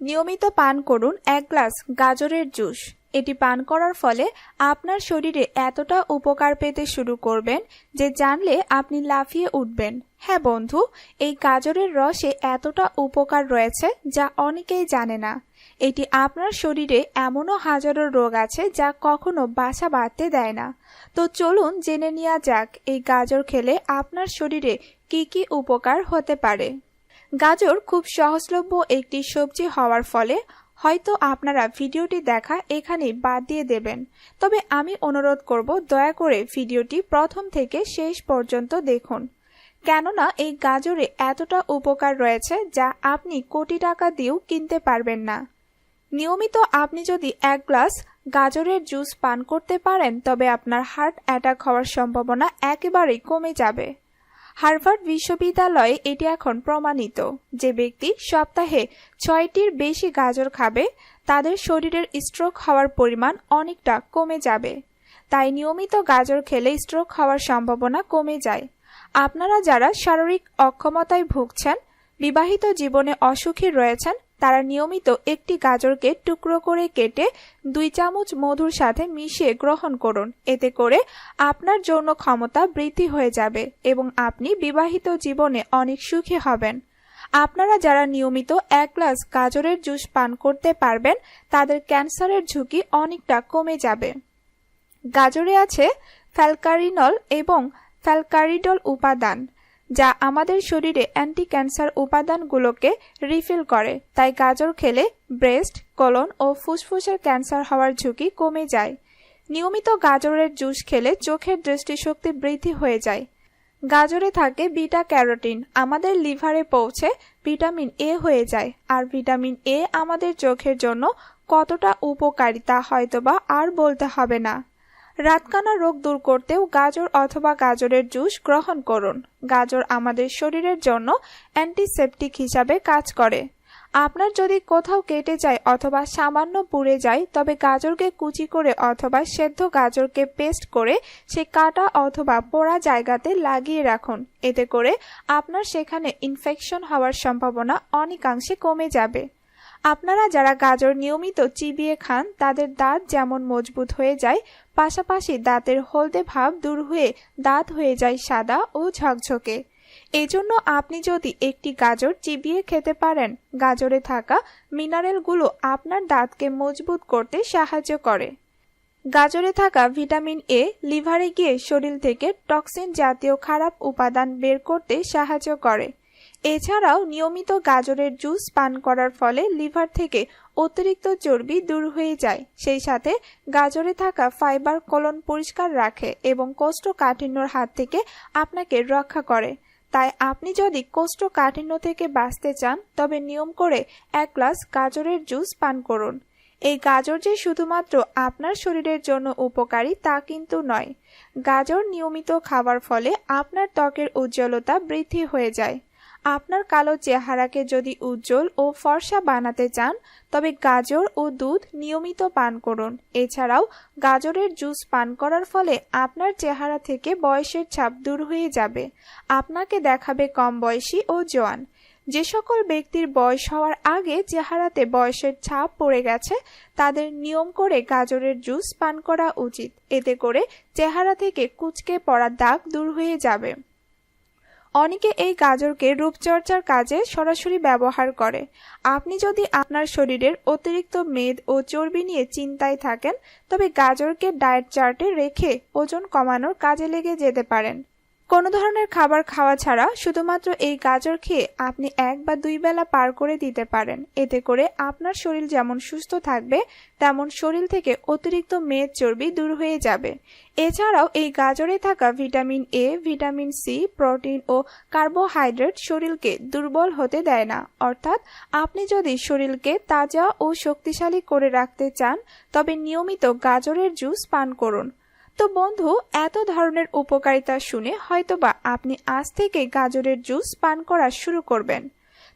নিয়মিত পান করুন এক গ্লাস গাজরের জুস। এটি পান করার ফলে আপনার শরীরে এতটা উপকার পেতে শুরু করবেন যে জানলে আপনি লাফিয়ে উঠবেন। হ্যাঁ বন্ধু, এই গাজরের রসে এতটা উপকার রয়েছে যা অনেকেই জানে না। এটি আপনার শরীরে এমনও হাজারো রোগ আছে যা কখনো বাসা বাঁধতে দেয় না। তো চলুন জেনে নেওয়া যাক, এই গাজর খেলে আপনার শরীরে কি কি উপকার হতে পারে। গাজর খুব সহজলভ্য একটি সবজি হওয়ার ফলে হয়তো আপনারা ভিডিওটি দেখা এখানেই বাদ দিয়ে দেবেন। তবে আমি অনুরোধ করব, দয়া করে ভিডিওটি প্রথম থেকে শেষ পর্যন্ত দেখুন। কেননা এই গাজরে এতটা উপকার রয়েছে যা আপনি কোটি টাকা দিয়েও কিনতে পারবেন না। নিয়মিত আপনি যদি এক গ্লাস গাজরের জুস পান করতে পারেন, তবে আপনার হার্ট অ্যাটাক হওয়ার সম্ভাবনা একেবারেই কমে যাবে। হার্ভার্ড বিশ্ববিদ্যালয়ে এটি এখন প্রমাণিত যে ব্যক্তি সপ্তাহে ছয়টির বেশি গাজর খাবে, তাদের শরীরের স্ট্রোক হওয়ার পরিমাণ অনেকটা কমে যাবে। তাই নিয়মিত গাজর খেলে স্ট্রোক হওয়ার সম্ভাবনা কমে যায়। আপনারা যারা শারীরিক অক্ষমতায় ভুগছেন, বিবাহিত জীবনে অসুখী রয়েছেন তারা নিয়মিত একটি গাজরকে টুকরো করে কেটে দুই চামচ মধুর সাথে মিশিয়ে গ্রহণ করুন। এতে করে আপনার যৌন ক্ষমতা বৃদ্ধি হয়ে যাবে এবং আপনি বিবাহিত জীবনে অনেক সুখী হবেন। আপনারা যারা নিয়মিত এক গ্লাস গাজরের জুস পান করতে পারবেন, তাদের ক্যান্সারের ঝুঁকি অনেকটা কমে যাবে। গাজরে আছে ফ্যালকারিনল এবং ফ্যালকারিডল উপাদান। যা আমাদের শরীরে অ্যান্টি ক্যান্সার উপাদানগুলোকে রিফিল করে। তাই গাজর খেলে ব্রেস্ট কলন ও ফুসফুসের ক্যান্সার হওয়ার ঝুঁকি কমে যায়। নিয়মিত গাজরের জুস খেলে চোখের দৃষ্টিশক্তি বৃদ্ধি হয়ে যায়। গাজরে থাকে বিটা ক্যারোটিন। আমাদের লিভারে পৌঁছে ভিটামিন এ হয়ে যায়। আর ভিটামিন এ আমাদের চোখের জন্য কতটা উপকারী তা হয়তোবা আর বলতে হবে না। রাতকানা রোগ দূর করতেও গাজর অথবা গাজরের জুস গ্রহণ করুন। গাজর আমাদের শরীরের জন্য অ্যান্টিসেপটিক হিসাবে কাজ করে। আপনার যদি কোথাও কেটে যায় অথবা সামান্য পুড়ে যায়, তবে গাজরকে কুচি করে অথবা সেদ্ধ গাজরকে পেস্ট করে সে কাটা অথবা পোড়া জায়গাতে লাগিয়ে রাখুন। এতে করে আপনার সেখানে ইনফেকশন হওয়ার সম্ভাবনা অনেকাংশে কমে যাবে। আপনারা যারা গাজর নিয়মিত চিবিয়ে খান, তাদের দাঁত যেমন মজবুত হয়ে যায়, পাশাপাশি দাঁতের হলদে ভাব দূর হয়ে দাঁত হয়ে যায় সাদা ও ঝকঝকে। এজন্য আপনি যদি একটি গাজর চিবিয়ে খেতে পারেন, গাজরে থাকা মিনারেলগুলো আপনার দাঁতকে মজবুত করতে সাহায্য করে। গাজরে থাকা ভিটামিন এ লিভারে গিয়ে শরীর থেকে টক্সিন জাতীয় খারাপ উপাদান বের করতে সাহায্য করে। এছাড়াও নিয়মিত গাজরের জুস পান করার ফলে লিভার থেকে অতিরিক্ত চর্বি দূর হয়ে যায়। সেই সাথে গাজরে থাকা ফাইবার কলন পরিষ্কার রাখে এবং কোষ্ঠকাঠিন্যর হাত থেকে আপনাকে রক্ষা করে। তাই আপনি যদি কোষ্ঠকাঠিন্য থেকে বাঁচতে চান, তবে নিয়ম করে এক গ্লাস গাজরের জুস পান করুন। এই গাজর যে শুধুমাত্র আপনার শরীরের জন্য উপকারী তা কিন্তু নয়। গাজর নিয়মিত খাওয়ার ফলে আপনার ত্বকের উজ্জ্বলতা বৃদ্ধি হয়ে যায়। আপনার কালো চেহারাকে যদি উজ্জ্বল ও ফর্সা বানাতে চান, তবে গাজর ও দুধ নিয়মিত পান করুন। এছাড়াও গাজরের জুস পান করার ফলে আপনার চেহারা থেকে বয়সের ছাপ দূর হয়ে যাবে। আপনাকে দেখাবে কম বয়সী ও জোয়ান। যে সকল ব্যক্তির বয়স হওয়ার আগে চেহারাতে বয়সের ছাপ পড়ে গেছে, তাদের নিয়ম করে গাজরের জুস পান করা উচিত। এতে করে চেহারা থেকে কুচকে পড়া দাগ দূর হয়ে যাবে। অনেকে এই গাজরকে রূপচর্চার কাজে সরাসরি ব্যবহার করে। আপনি যদি আপনার শরীরের অতিরিক্ত মেদ ও চর্বি নিয়ে চিন্তায় থাকেন, তবে গাজরকে ডায়েট চার্টে রেখে ওজন কমানোর কাজে লেগে যেতে পারেন। কোনো ধরনের খাবার খাওয়া ছাড়া শুধুমাত্র এই গাজর খেয়ে আপনি এক বা দুই বেলা পার করে দিতে পারেন। এতে করে আপনার শরীর যেমন সুস্থ থাকবে, তেমন শরীর থেকে অতিরিক্ত মেদ চর্বি দূর হয়ে যাবে। এছাড়াও এই গাজরে থাকা vitamin A, vitamin C, protein O carbohydrate শরীরকে দুর্বল হতে দেয় না। অর্থাৎ আপনি যদি শরীরকে তাজা ও শক্তিশালী করে রাখতে চান, তবে নিয়মিত গাজরের জুস পান করুন। তো বন্ধু, এত ধরনের উপকারিতা শুনে হয়তোবা আপনি আজ থেকে গাজরের জুস পান করা শুরু করবেন।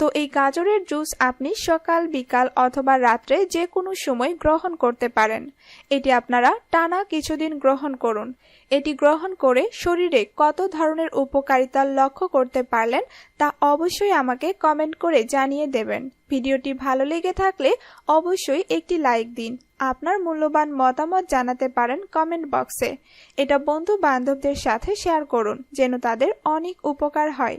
তো এই গাজরের জুস আপনি সকাল, বিকাল অথবা রাত্রে যে কোনো সময় গ্রহণ করতে পারেন। এটি আপনারা টানা কিছুদিন গ্রহণ করুন। এটি গ্রহণ করে শরীরে কত ধরনের উপকারিতা লক্ষ্য করতে পারলেন তা অবশ্যই আমাকে কমেন্ট করে জানিয়ে দেবেন। ভিডিওটি ভালো লেগে থাকলে অবশ্যই একটি লাইক দিন। আপনার মূল্যবান মতামত জানাতে পারেন কমেন্ট বক্সে। এটা বন্ধু বান্ধবদের সাথে শেয়ার করুন, যেন তাদের অনেক উপকার হয়।